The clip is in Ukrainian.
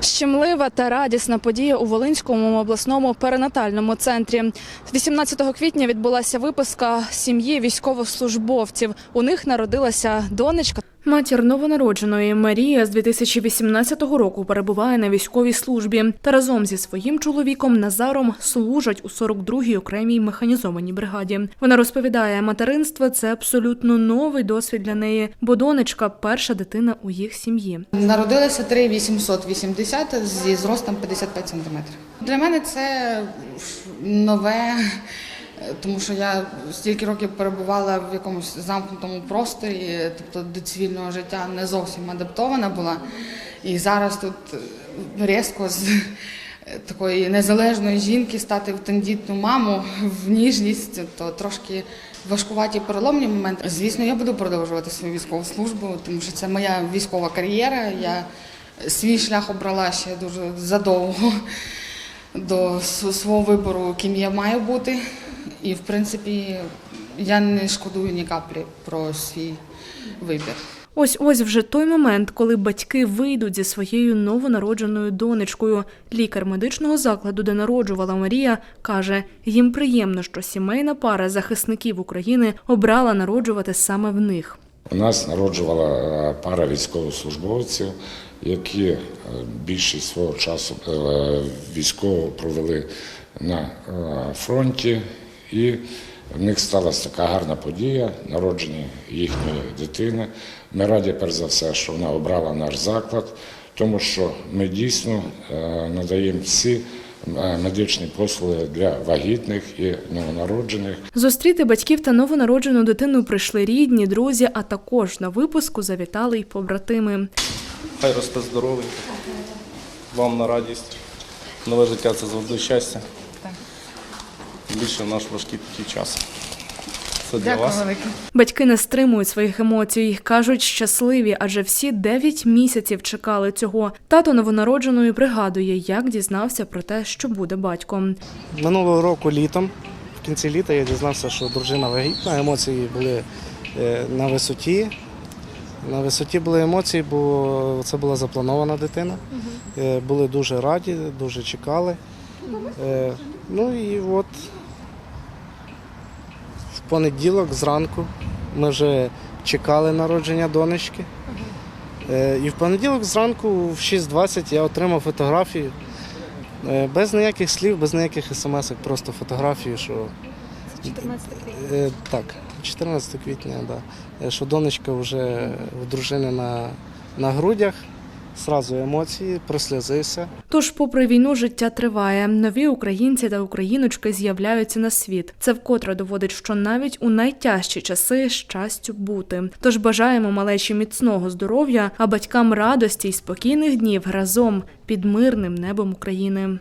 Щемлива та радісна подія у Волинському обласному перинатальному центрі. 18 квітня відбулася виписка сім'ї військовослужбовців. У них народилася донечка. Матір новонародженої Марія з 2018 року перебуває на військовій службі та разом зі своїм чоловіком Назаром служать у 42-й окремій механізованій бригаді. Вона розповідає, материнство це абсолютно новий досвід для неї, бо донечка перша дитина у їх сім'ї. Народилася 3,880 зі зростом 55 сантиметрів. Для мене це нове, тому що я стільки років перебувала в якомусь замкнутому просторі, тобто до цивільного життя не зовсім адаптована була. І зараз тут різко з такої незалежної жінки стати в тендітну маму, в ніжність, то трошки важкуваті переломні моменти. Звісно, я буду продовжувати свою військову службу, тому що це моя військова кар'єра. Я свій шлях обрала ще дуже задовго до свого вибору, ким я маю бути. І в принципі я не шкодую ні каплі про свій вибір. Ось ось вже той момент, коли батьки вийдуть зі своєю новонародженою донечкою. Лікар медичного закладу, де народжувала Марія, каже, їм приємно, що сімейна пара захисників України обрала народжувати саме в них. У нас народжувала е, пара військовослужбовців, які е, більшість свого часу е, військово провели на фронті, і в них сталася така гарна подія народження їхньої дитини. Ми раді, перш за все, що вона обрала наш заклад, тому що ми дійсно е, надаємо всі е, медичні послуги для вагітних і новонароджених. Зустріти батьків та новонароджену дитину прийшли рідні, друзі, а також на випуску завітали й побратими. Хай росте здоровий, вам на радість. Нове життя це завжди щастя. Більше в наш важкий такий час. Це для вас. велике. Батьки не стримують своїх емоцій, кажуть щасливі, адже всі 9 місяців чекали цього. Тато новонародженої пригадує, як дізнався про те, що буде батьком. Минулого року літом, в кінці літа, я дізнався, що дружина вагітна, емоції були е, на висоті. На висоті були емоції, бо це була запланована дитина. Е, Були дуже раді, дуже чекали. Е, Ну і от понеділок зранку ми вже чекали народження донечки. Е, І в понеділок зранку в 6.20 я отримав фотографію. Е, Без ніяких слів, без ніяких смс, просто фотографію, що 14 квітня. Так, 14 квітня, да. Е, Що донечка вже в дружини на, на грудях. Сразу емоції, прослізився. Тож, попри війну, життя триває. Нові українці та україночки з'являються на світ. Це вкотре доводить, що навіть у найтяжчі часи щастю бути. Тож бажаємо малечі міцного здоров'я, а батькам радості й спокійних днів разом під мирним небом України.